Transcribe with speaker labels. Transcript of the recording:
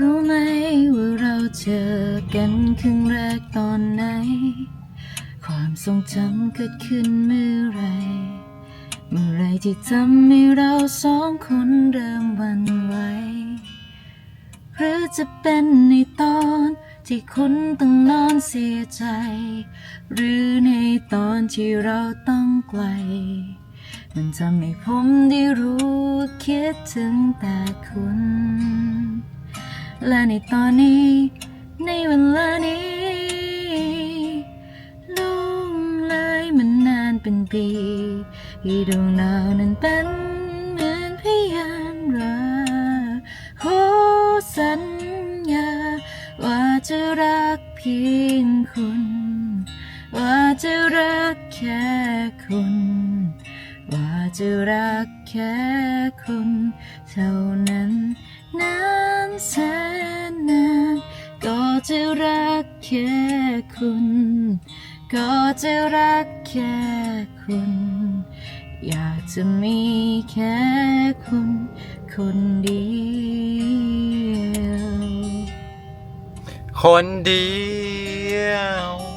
Speaker 1: รู้ไหมว่าเราเจอกันครั้งแรกตอนไหน ความทรงจำเกิดขึ้นเมื่อไร เมื่อไรที่ทำให้เราสองคนเริ่มวันไหวหรือจะเป็นในตอนที่คุณต้องนอนเสียใจ หรือในตอนที่เราต้องไกล มันทำให้ผมได้รู้คิดถึงแต่คุณ และในตอนนี้ ในเวลานี้ล่งเลยมันนานเป็นปีที่ดวงดาวนั้นเป็นเหมือนพยานรักโอ้สัญญา ว่าจะรักเพียงคุณ ว่าจะรักแค่คุณว่าจะรักแค่คุณเท่านั้นนานแสน จะรักแค่คุณ ก็จะรักแค่คุณ อยากจะมีแค่คุณ คนเดียว
Speaker 2: คนเดียว